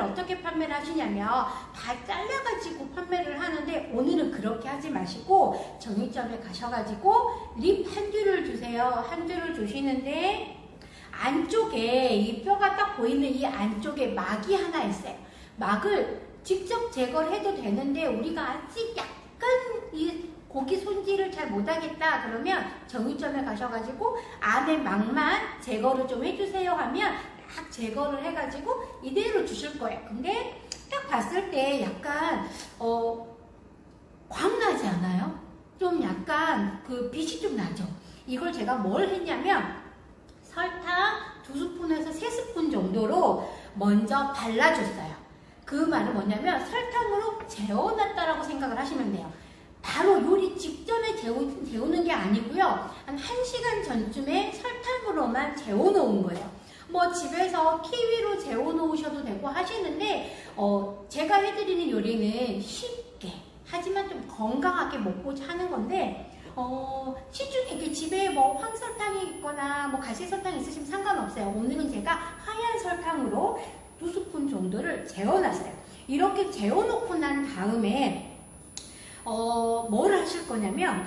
어떻게 판매를 하시냐면 다 잘라가지고 판매를 하는데 오늘은 그렇게 하지 마시고 정육점에 가셔가지고 립 한 줄을 주세요. 한 줄을 주시는데 안쪽에 이 뼈가 딱 보이는 이 안쪽에 막이 하나 있어요. 막을 직접 제거를 해도 되는데 우리가 아직 약간 이 고기 손질을 잘 못하겠다 그러면 정육점에 가셔가지고 안에 막만 제거를 좀 해주세요 하면 딱 제거를 해가지고 이대로 주실 거예요. 근데 딱 봤을 때 약간 어 광나지 않아요? 좀 약간 그 빛이 좀 나죠. 이걸 제가 뭘 했냐면 설탕 두 스푼에서 세 스푼 정도로 먼저 발라줬어요. 그 말은 뭐냐면 설탕으로 재워놨다라고 생각을 하시면 돼요. 바로 요리 직전에 재우, 재우는 게 아니고요. 한 1시간 전쯤에 설탕으로만 재워놓은 거예요. 뭐 집에서 키위로 재워놓으셔도 되고 하시는데 어, 제가 해드리는 요리는 쉽게 하지만 좀 건강하게 먹고 하는 건데 어, 시중에 이렇게 집에 뭐 황설탕이 있거나 뭐 갈색설탕이 있으시면 상관없어요. 오늘은 제가 하얀 설탕으로 두 스푼 정도를 재워놨어요. 이렇게 재워놓고 난 다음에 어, 뭘 하실 거냐면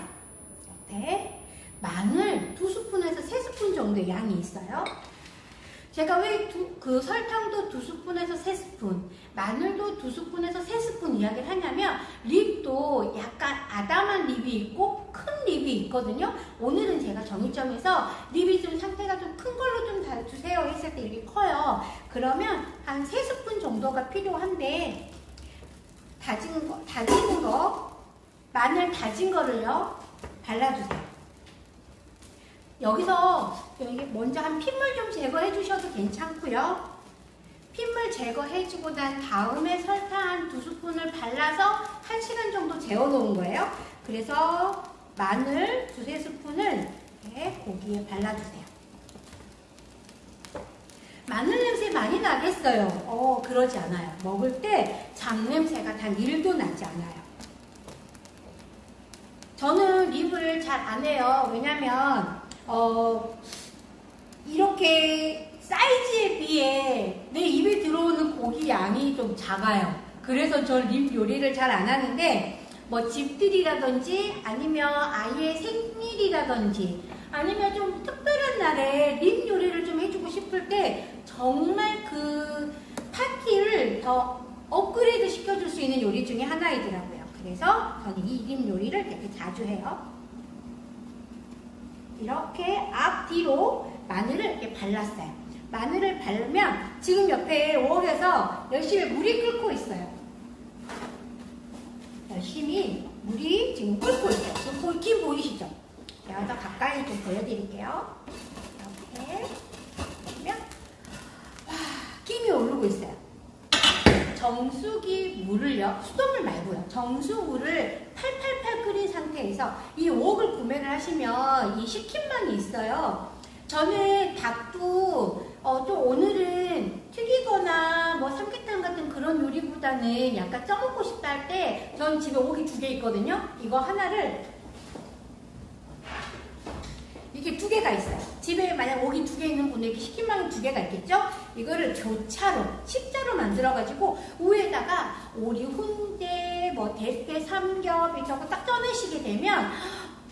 옆에 마늘 두 스푼에서 세 스푼 정도 양이 있어요. 제가 왜 그 설탕도 두 스푼에서 세 스푼, 마늘도 두 스푼에서 세 스푼 이야기를 하냐면 립도 약간 아담한 립이 있고 큰 립이 있거든요. 오늘은 제가 정육점에서 립이 좀 상태가 좀 큰 걸로 좀다 주세요 했을 때 이렇게 커요. 그러면 한 세 스푼 정도가 필요한데 다진 거, 다지는 거, 마늘 다진 거를요 발라주세요. 여기서 여기 먼저 한 핏물 좀 제거해 주셔도 괜찮고요. 핏물 제거해 주고 난 다음에 설탕 한 두 스푼을 발라서 한 시간 정도 재워 놓은 거예요. 그래서 마늘 두세 스푼을 고기에 발라주세요. 마늘 냄새 많이 나겠어요. 어, 그러지 않아요. 먹을 때 잡냄새가 단 1도 나지 않아요. 저는 립을 잘 안 해요. 왜냐면 어, 이렇게 사이즈에 비해 내 입에 들어오는 고기 양이 좀 작아요. 그래서 저 립 요리를 잘 안 하는데 뭐 집들이라든지 아니면 아이의 생일이라든지 아니면 좀 특별한 날에 립 요리를 좀 해주고 싶을 때 정말 그 파티를 더 업그레이드 시켜줄 수 있는 요리 중에 하나이더라고요. 그래서 저는 이 립 요리를 되게 자주 해요. 이렇게 앞뒤로 마늘을 이렇게 발랐어요. 마늘을 바르면 지금 옆에 웍에서 열심히 물이 끓고 있어요. 열심히 물이 지금 끓고 있어요. 지금 볼기 보이시죠? 제가 더 가까이 좀 보여드릴게요. 이렇게 보면 와 김이 오르고 있어요. 정수기 물을요, 수돗물 말고요. 정수물을 팔팔 팔 끓인 상태에서 이 웍을 구매를 하시면 이 식힌망이 있어요. 저는 닭도 어, 또 오늘은 튀기거나 뭐 삼계탕 같은 그런 요리보다는 약간 쪄먹고 싶다 할 때 전 집에 웍이 두개 있거든요. 이거 하나를 이게 두 개가 있어요. 집에 만약 옥이 두개 있는 분에게 식킨망이 두 개가 있겠죠? 이거를 교차로, 십자로 만들어가지고 위에다가 오리 훈제, 뭐 대패, 삼겹 이렇게 딱 쪄내시게 되면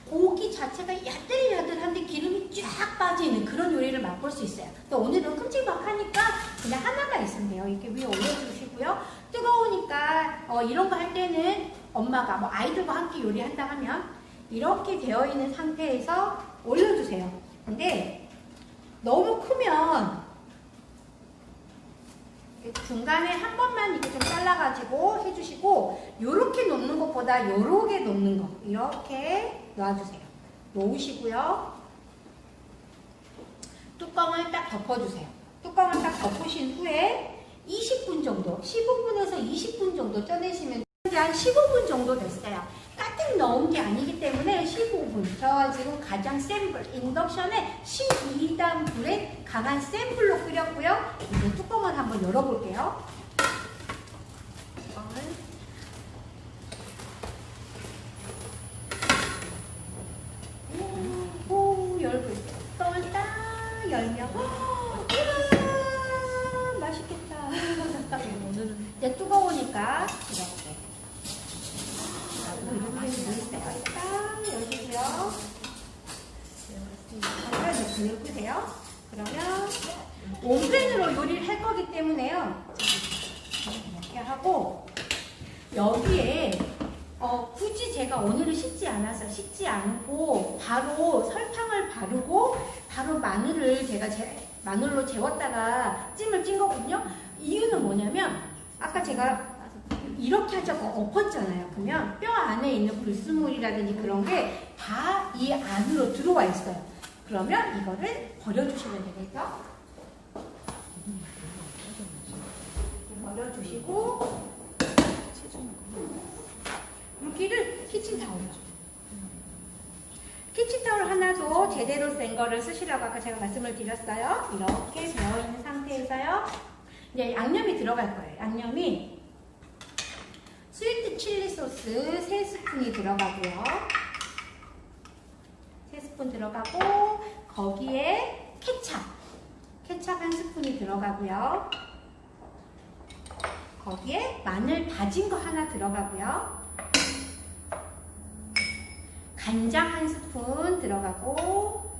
고기 자체가 야들야들한데 기름이 쫙 빠지는 그런 요리를 맛볼 수 있어요. 또 오늘은 큼직막하니까 그냥 하나만 있으면 돼요. 이렇게 위에 올려주시고요. 뜨거우니까 어, 이런 거 할 때는 엄마가 뭐 아이들과 함께 요리한다 하면 이렇게 되어 있는 상태에서 올려주세요. 근데 너무 크면 중간에 한 번만 이렇게 좀 잘라가지고 해주시고 요렇게 놓는 것보다 요렇게 놓는 거 이렇게 놔주세요. 놓으시고요. 뚜껑을 딱 덮어주세요. 뚜껑을 딱 덮으신 후에 20분 정도, 15분에서 20분 정도 쪄내시면 한 15분 정도 됐어요. 가득 넣은 게 아니기 때문에 15분. 저 지금 가장 센 불, 인덕션에 12단 불에 강한 센 불로 끓였고요. 이제 뚜껑을 한번 열어볼게요. 오, 오, 열고 있어요. 뚜껑을 딱 열면, 우와, 맛있겠다. 이제 뜨거우니까 이렇게. 이렇게 물 있어요. 딱 여시고요. 그러면 이제 끄세요. 그러면 온팬으로 요리를 할 거기 때문에요. 이렇게 하고 여기에 어, 굳이 제가 오늘은 씻지 않아서 씻지 않고 바로 설탕을 바르고 바로 마늘을 제가 제, 마늘로 재웠다가 찜을 찐 거거든요. 이유는 뭐냐면 아까 제가 이렇게 하자고 엎었잖아요. 그러면 뼈 안에 있는 불순물이라든지 그런 게 다 이 안으로 들어와 있어요. 그러면 이거를 버려주시면 되겠죠? 버려주시고 물기를 키친타올로 키친타올 하나도 제대로 센 거를 쓰시라고 아까 제가 말씀을 드렸어요. 이렇게 되어있는 상태에서요. 이제 양념이 들어갈 거예요. 양념이 스위트 칠리 소스 3스푼이 들어가고요. 3스푼 들어가고 거기에 케찹 케찹 한 스푼이 들어가고요. 거기에 마늘 다진 거 하나 들어가고요. 간장 한 스푼 들어가고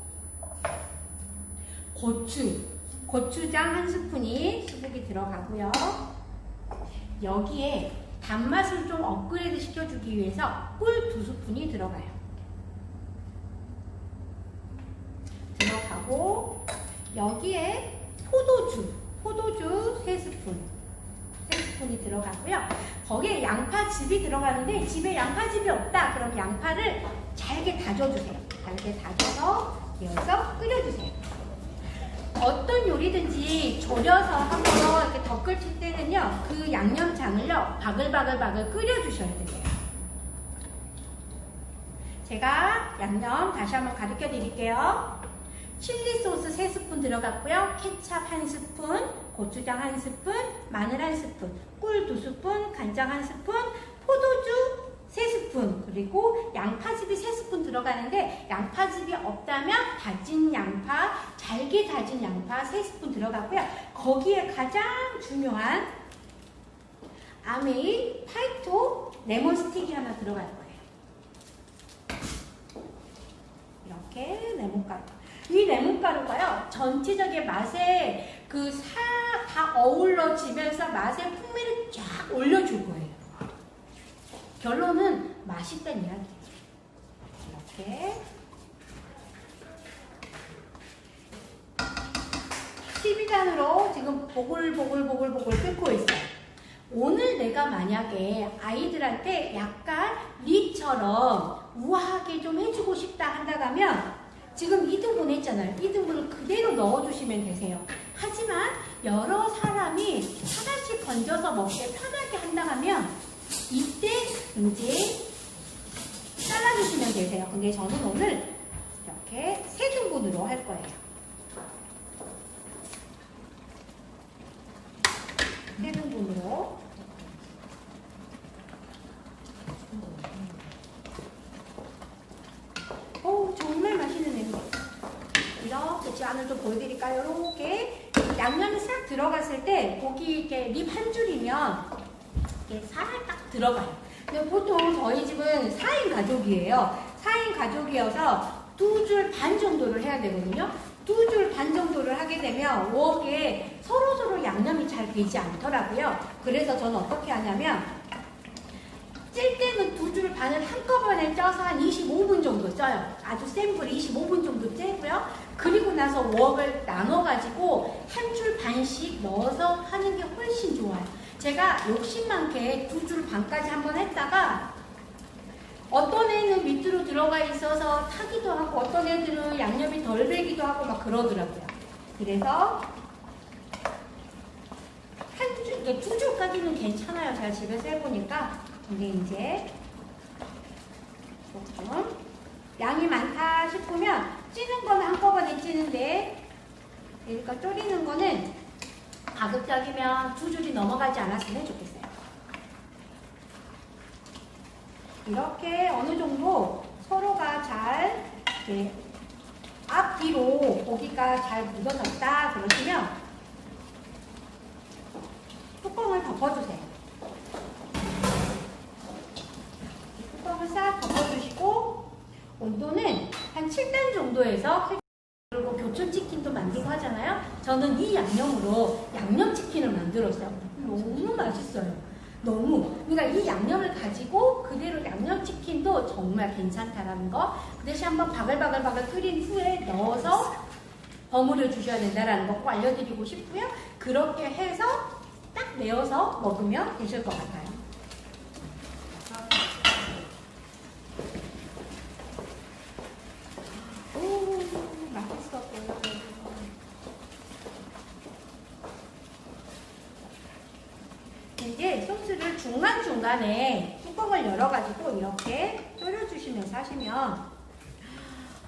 고추, 고추장 한 스푼이 수북이 들어가고요. 여기에 단맛을 좀 업그레이드 시켜주기 위해서 꿀 두 스푼이 들어가요. 들어가고 여기에 포도주, 포도주 세 스푼. 세 스푼이 들어가고요. 거기에 양파즙이 들어가는데 집에 양파즙이 없다. 그럼 양파를 잘게 다져주세요. 잘게 다져서 이어서 끓여주세요. 어떤 요리든지 졸여서 한번 이렇게 덧글 칠 때는요, 그 양념장을요, 바글바글바글 끓여주셔야 돼요. 제가 양념 다시 한번 가르쳐 드릴게요. 칠리 소스 3스푼 들어갔고요. 케찹 1스푼, 고추장 1스푼, 마늘 1스푼, 꿀 2스푼, 간장 1스푼, 포도주 3스푼, 그리고 양파즙이 3스푼 들어가는데 양파즙이 없다면 다진 양파, 잘게 다진 양파 3스푼 들어가고요. 거기에 가장 중요한 아메이 파이토 레몬 스틱이 하나 들어갈 거예요. 이렇게 레몬가루. 이 레몬가루가요, 전체적인 맛에 그사다 어우러지면서 맛의 풍미를 쫙 올려줄 거예요. 결론은 맛있다는 이야기예요. 이렇게. 12단으로 지금 보글보글보글보글 끓고 있어요. 오늘 내가 만약에 아이들한테 약간 리처럼 우아하게 좀 해주고 싶다 한다면 지금 2등분 했잖아요. 2등분을 그대로 넣어주시면 되세요. 하지만 여러 사람이 하나씩 건져서 먹기 편하게 한다면 이때 이제 잘라주시면 되세요. 근데 저는 오늘 이렇게 세 등분으로 할 거예요. 세 등분으로. 오, 정말 맛있는 냄새. 제 안을 좀 보여드릴까요? 이렇게 양념이 싹 들어갔을 때 고기 이렇게 립 한 줄이면 이렇게 살짝 들어가요. 근데 보통 저희 집은 4인 가족이에요. 4인 가족이어서 두 줄 반 정도를 해야 되거든요. 두 줄 반 정도를 하게 되면 웍에 서로서로 양념이 잘 되지 않더라고요. 그래서 저는 어떻게 하냐면 찔 때는 두 줄 반을 한꺼번에 쪄서 한 25분 정도 쪄요. 아주 센 불에 25분 정도 째고요. 그리고 나서 웍을 나눠가지고 한 줄 반씩 넣어서 하는 게 훨씬 좋아요. 제가 욕심 많게 두 줄 반까지 한번 했다가 어떤 애는 밑으로 들어가 있어서 타기도 하고 어떤 애들은 양념이 덜 배기도 하고 막 그러더라고요. 그래서 한 줄, 두 줄까지는 괜찮아요. 제가 집에서 해보니까. 근데 이제 조금 양이 많다 싶으면 찌는 거는 한꺼번에 찌는데 그러니까 졸이는 거는 가급적이면 두 줄이 넘어가지 않았으면 좋겠어요. 이렇게 어느 정도 서로가 잘 이렇게 앞뒤로 고기가 잘 묻어졌다 그러시면 뚜껑을 덮어주세요. 뚜껑을 싹 덮어주시고 온도는 정도에서 그리고 교촌치킨도 만들고 하잖아요. 저는 이 양념으로 양념치킨을 만들었어요. 너무 맛있어요. 너무. 그러니까 이 양념을 가지고 그대로 양념치킨도 정말 괜찮다라는 거. 그 대신 한번 바글바글바글 끓인 후에 넣어서 버무려 주셔야 된다라는 거 꼭 알려드리고 싶고요. 그렇게 해서 딱 내어서 먹으면 되실 것 같아요. 오, 맛있어 보여요. 이제 소스를 중간중간에 뚜껑을 열어가지고 이렇게 졸여주시면서 하시면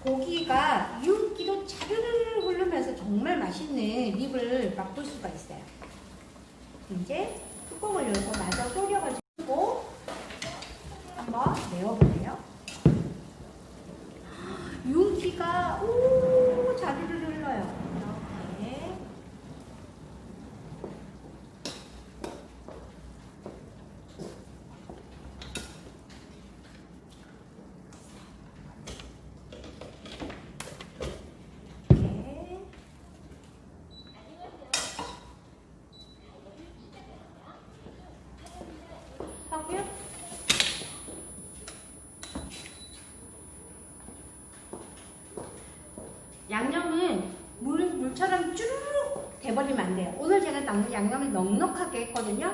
고기가 윤기로 차르르르 흐르면서 정말 맛있는 립을 맛볼 수가 있어요. 이제 뚜껑을 열고 마저 졸여가지고 한번 내어보세요. 윤기가 오 자르르 흘러요. 이렇게 이렇게 하고요. 양념은 물, 물처럼 쭈르륵 돼버리면 안 돼요. 오늘 제가 양- 양념을 넉넉하게 했거든요.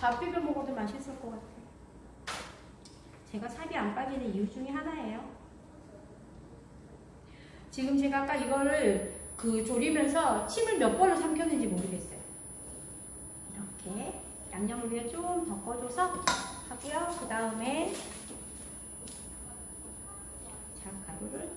밥 비벼 먹어도 맛있을 것 같아요. 제가 살이 안 빠지는 이유 중에 하나예요. 지금 제가 아까 이거를 그 졸이면서 침을 몇 번을 삼켰는지 모르겠어요. 이렇게 양념을 위에 좀 덮어줘서 하고요. 그 다음에 자 가루를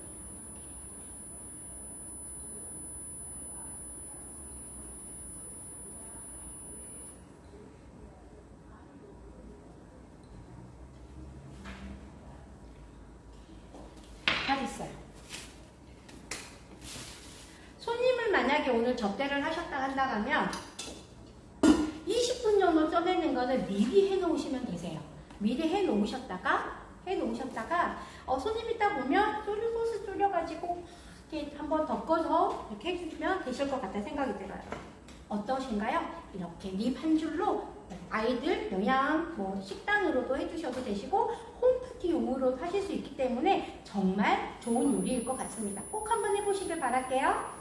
다 됐어요. 손님을 만약에 오늘 접대를 하셨다 한다면 20분 정도 쪄내는 거는 미리 해 놓으시면 되세요. 미리 해 놓으셨다가 해 놓으셨다가 어, 손님 있다 보면 소주 소스 졸여가지고 이렇게 한번 덮어서 이렇게 해주시면 되실 것 같다 생각이 들어요. 어떠신가요? 이렇게 립 한 줄로 아이들 영양 뭐 식단으로도 해주셔도 되시고 홈파티용으로 하실 수 있기 때문에 정말 좋은 요리일 것 같습니다. 꼭 한번 해보시길 바랄게요.